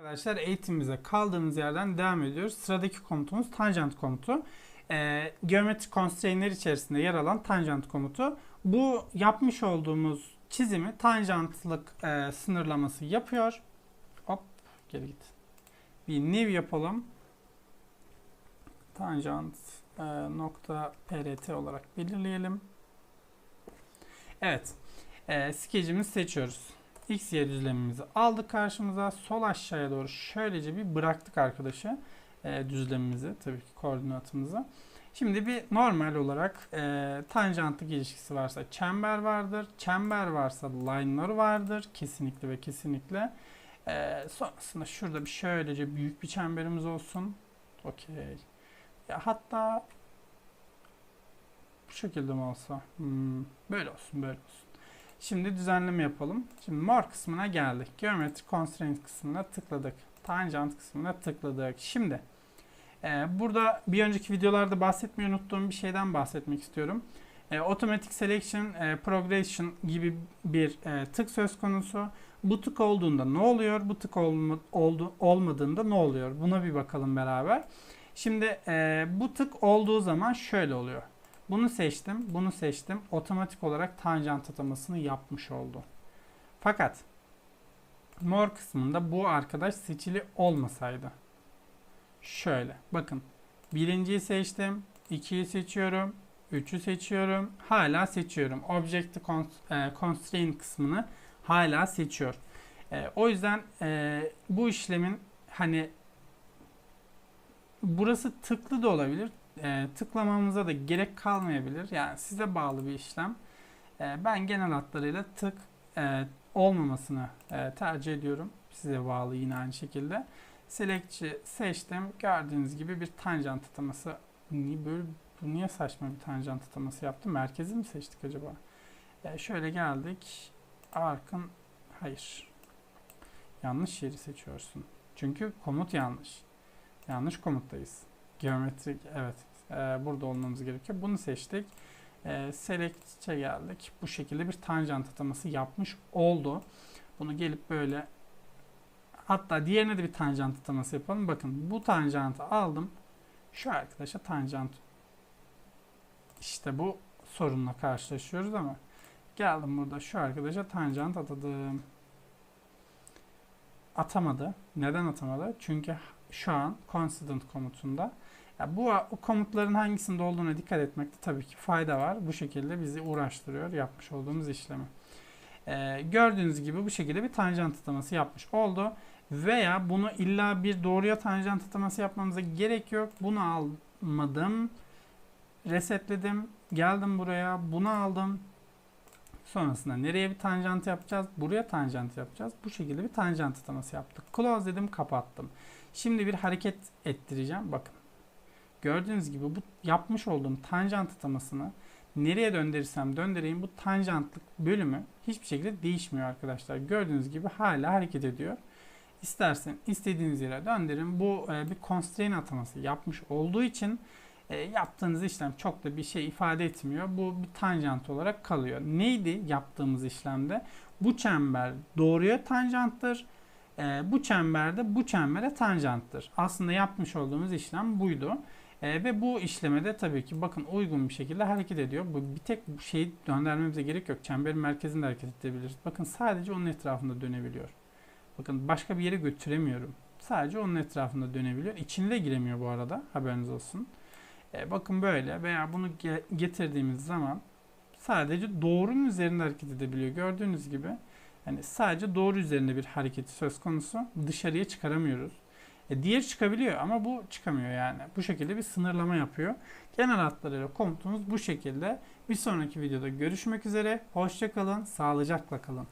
Arkadaşlar eğitimimize kaldığımız yerden devam ediyoruz. Sıradaki komutumuz tangent komutu. Ee, geometrik constraint'ler içerisinde yer alan tangent komutu. Bu yapmış olduğumuz çizimi tangentlık e, sınırlaması yapıyor. Hop geri git. Bir new yapalım. Tangent e, nokta prt olarak belirleyelim. Evet. E, skecimizi seçiyoruz. X, Y düzlemimizi aldık karşımıza. Sol aşağıya doğru şöylece bir bıraktık arkadaşı. E, düzlemimizi tabii ki koordinatımızı. Şimdi bir normal olarak e, tanjantlık ilişkisi varsa çember vardır. Çember varsa line'lar vardır. Kesinlikle ve kesinlikle. E, sonrasında şurada bir şöylece büyük bir çemberimiz olsun. Okey. Ya hatta bu şekilde mi olsa? Hmm, böyle olsun, böyle olsun. Şimdi düzenleme yapalım. Şimdi mor kısmına geldik. Geometri constraint kısmına tıkladık. Tangent kısmına tıkladık. Şimdi e, burada bir önceki videolarda bahsetmeyi unuttuğum bir şeyden bahsetmek istiyorum. E, automatic selection, e, progression gibi bir e, tık söz konusu. Bu tık olduğunda ne oluyor? Bu tık olma, oldu, olmadığında ne oluyor? Buna bir bakalım beraber. Şimdi e, bu tık olduğu zaman şöyle oluyor. Bunu seçtim, bunu seçtim. Otomatik olarak tanjant atamasını yapmış oldu. Fakat mor kısmında bu arkadaş seçili olmasaydı. Şöyle bakın. Birinciyi seçtim. ikiyi seçiyorum. Üçü seçiyorum. Hala seçiyorum. Object e, Constraint kısmını hala seçiyor. E, o yüzden e, bu işlemin hani burası tıklı da olabilir e, tıklamamıza da gerek kalmayabilir. Yani size bağlı bir işlem. E, ben genel hatlarıyla tık e, olmamasını e, tercih ediyorum. Size bağlı yine aynı şekilde. Select'i seçtim. Gördüğünüz gibi bir tanjant ataması. Niye böyle bu niye saçma bir tanjant ataması yaptım? Merkezi mi seçtik acaba? E, şöyle geldik. Arkın hayır. Yanlış yeri seçiyorsun. Çünkü komut yanlış. Yanlış komuttayız. Geometrik evet e, burada olmamız gerekiyor. Bunu seçtik. E, select'e geldik. Bu şekilde bir tanjant ataması yapmış oldu. Bunu gelip böyle hatta diğerine de bir tanjant ataması yapalım. Bakın bu tanjantı aldım. Şu arkadaşa tanjant işte bu sorunla karşılaşıyoruz ama geldim burada şu arkadaşa tanjant atadım. Atamadı. Neden atamadı? Çünkü şu an constant komutunda ya bu komutların hangisinde olduğuna dikkat etmekte tabii ki fayda var. Bu şekilde bizi uğraştırıyor yapmış olduğumuz işlemi. Ee, gördüğünüz gibi bu şekilde bir tanjant ataması yapmış oldu. Veya bunu illa bir doğruya tanjant ataması yapmamıza gerek yok. Bunu almadım. Resetledim. Geldim buraya. Bunu aldım. Sonrasında nereye bir tanjant yapacağız? Buraya tanjant yapacağız. Bu şekilde bir tanjant ataması yaptık. Close dedim kapattım. Şimdi bir hareket ettireceğim. Bakın. Gördüğünüz gibi bu yapmış olduğum tanjant atamasını nereye döndürürsem döndüreyim bu tanjantlık bölümü hiçbir şekilde değişmiyor arkadaşlar. Gördüğünüz gibi hala hareket ediyor. İstersen istediğiniz yere döndürün. Bu e, bir constraint ataması yapmış olduğu için e, yaptığınız işlem çok da bir şey ifade etmiyor. Bu bir tanjant olarak kalıyor. Neydi yaptığımız işlemde? Bu çember doğruya tanjanttır. E, bu çemberde bu çembere tanjanttır. Aslında yapmış olduğumuz işlem buydu. E, ve bu işlemede tabii ki bakın uygun bir şekilde hareket ediyor. Bu bir tek bu şeyi döndürmemize gerek yok. Çemberin merkezinde hareket edebiliriz. Bakın sadece onun etrafında dönebiliyor. Bakın başka bir yere götüremiyorum. Sadece onun etrafında dönebiliyor. İçine de giremiyor bu arada. Haberiniz olsun. E, bakın böyle veya bunu ge getirdiğimiz zaman sadece doğrunun üzerinde hareket edebiliyor. Gördüğünüz gibi yani sadece doğru üzerinde bir hareketi söz konusu. Dışarıya çıkaramıyoruz. E, diğer çıkabiliyor ama bu çıkamıyor yani. Bu şekilde bir sınırlama yapıyor. Genel hatlarıyla komutumuz bu şekilde. Bir sonraki videoda görüşmek üzere. Hoşçakalın, sağlıcakla kalın.